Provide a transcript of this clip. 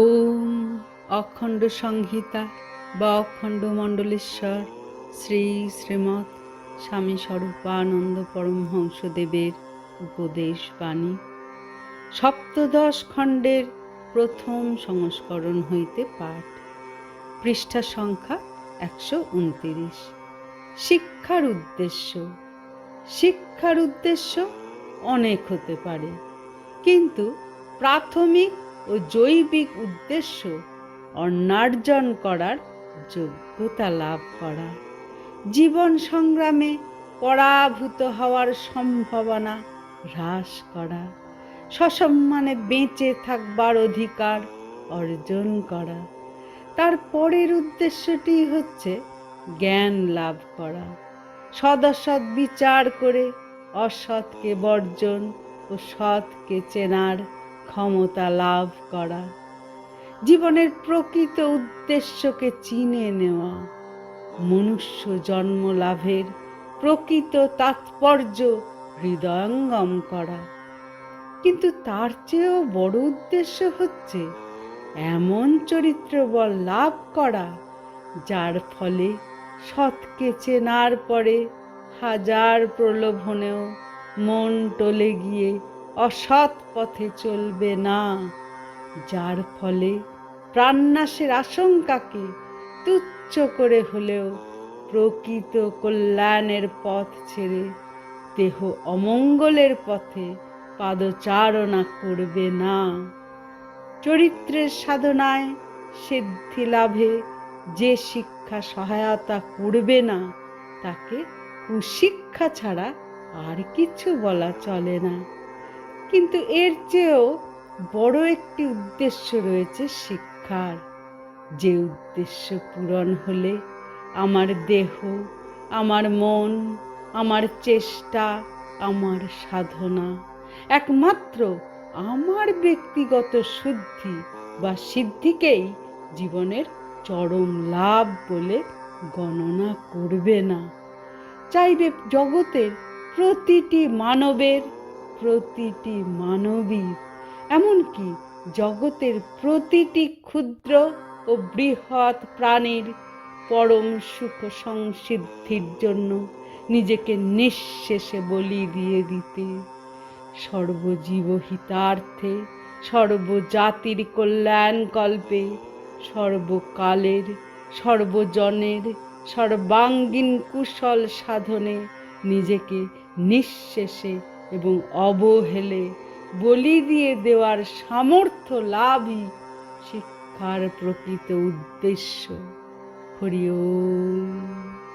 ওম অখণ্ড সংহিতা বা অখণ্ড মণ্ডলেশ্বর, শ্রী শ্রীমৎ স্বামী স্বরূপানন্দ পরমহংসদেবের উপদেশ বাণী। সপ্তদশ খণ্ডের প্রথম সংস্করণ হইতে পাঠ। পৃষ্ঠা সংখ্যা একশো উনতিরিশ। শিক্ষার উদ্দেশ্য। শিক্ষার উদ্দেশ্য অনেক হতে পারে, কিন্তু প্রাথমিক ও জৈবিক উদ্দেশ্য অন্নার্জন করার যোগ্যতা লাভ করা। জীবন সংগ্রামে পরাভূত হওয়ার সম্ভাবনা হ্রাস করা। সসম্মানে বেঁচে থাকবার অধিকার অর্জন করা। তার পরের উদ্দেশ্যটি হচ্ছে জ্ঞান লাভ করা। সদসৎ বিচার করে অসৎকে বর্জন ও সৎকে চেনার ক্ষমতা লাভ করা। জীবনের প্রকৃত উদ্দেশ্যকে চিনে নেওয়া। মনুষ্য জন্ম লাভের প্রকৃত তাৎপর্য হৃদয়ঙ্গম করা। কিন্তু তার চেয়েও বড় উদ্দেশ্য হচ্ছে এমন চরিত্র বল লাভ করা, যার ফলে সৎকে চেনার পরে হাজার প্রলোভনেও মন টলে গিয়ে অসৎ পথে চলবে না। যার ফলে প্রাণনাশের আশঙ্কাকে তুচ্ছ করে হলেও প্রকৃত কল্যাণের পথ ছেড়ে দেহ অমঙ্গলের পথে পাদচারণা করবে না। চরিত্রের সাধনায় সিদ্ধি লাভে যে শিক্ষা সহায়তা করবে না, তাকে কুশিক্ষা ছাড়া আর কিছু বলা চলে না। কিন্তু এর চেয়েও বড় একটি উদ্দেশ্য রয়েছে শিক্ষার। যে উদ্দেশ্য পূরণ হলে আমার দেহ, আমার মন, আমার চেষ্টা, আমার সাধনা, একমাত্র আমার ব্যক্তিগত শুদ্ধি বা সিদ্ধিকেই জীবনের চরম লাভ বলে গণনা করবে না। চাইবে জগতের প্রতিটি মানবের প্রতিটি মানবীর এমনকি জগতের প্রতিটি ক্ষুদ্র ও বৃহৎ প্রাণীর পরম সুখ সংসিদ্ধির জন্য নিজেকে নিঃশেষে বলি দিয়ে দিতে। সর্বজীব হিতার্থে সর্বজাতির কল্যাণ কল্পে সর্বকালের, সর্বজনের, সর্বাঙ্গীন কুশল সাধনে নিজেকে নিঃশেষে এবং অবহেলে বলি দিয়ে দেওয়ার সামর্থ্য লাভই শিক্ষার প্রকৃত উদ্দেশ্য। হরি ওম।